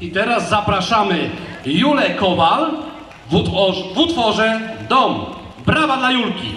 I teraz zapraszamy Julę Kowal w utworze, w utworze Dom. Brawa dla Julki.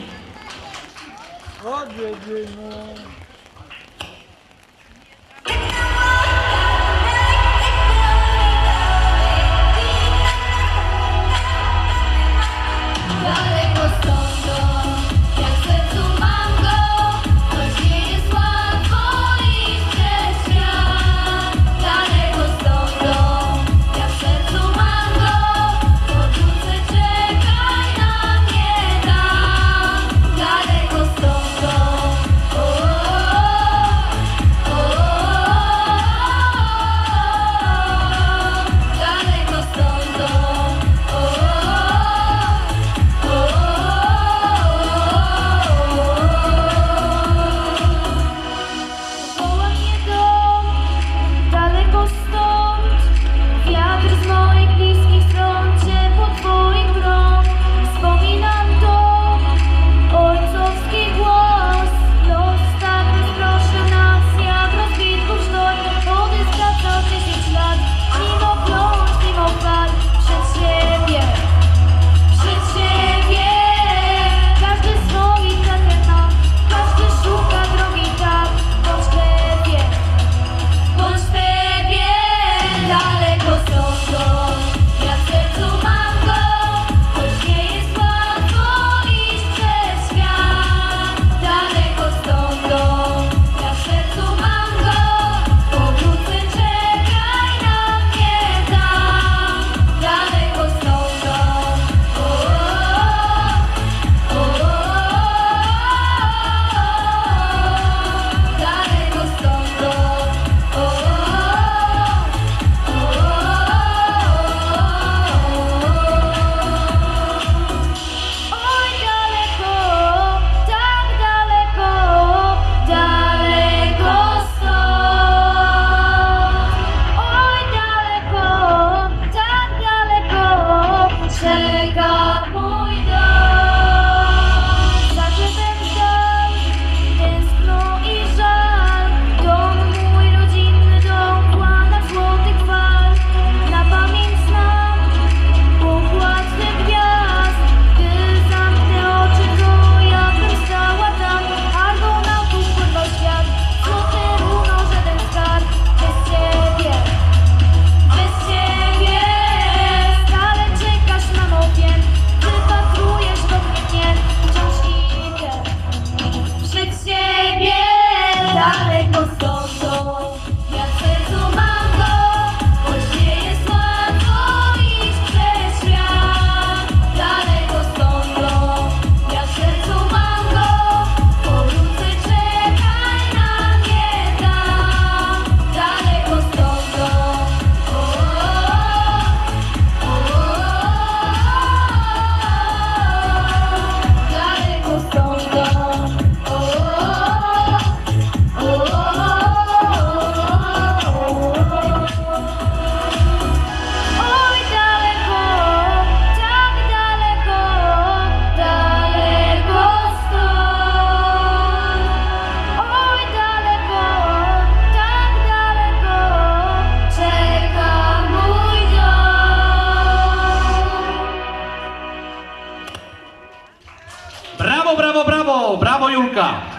God. Go. Brawo, brawo Julka!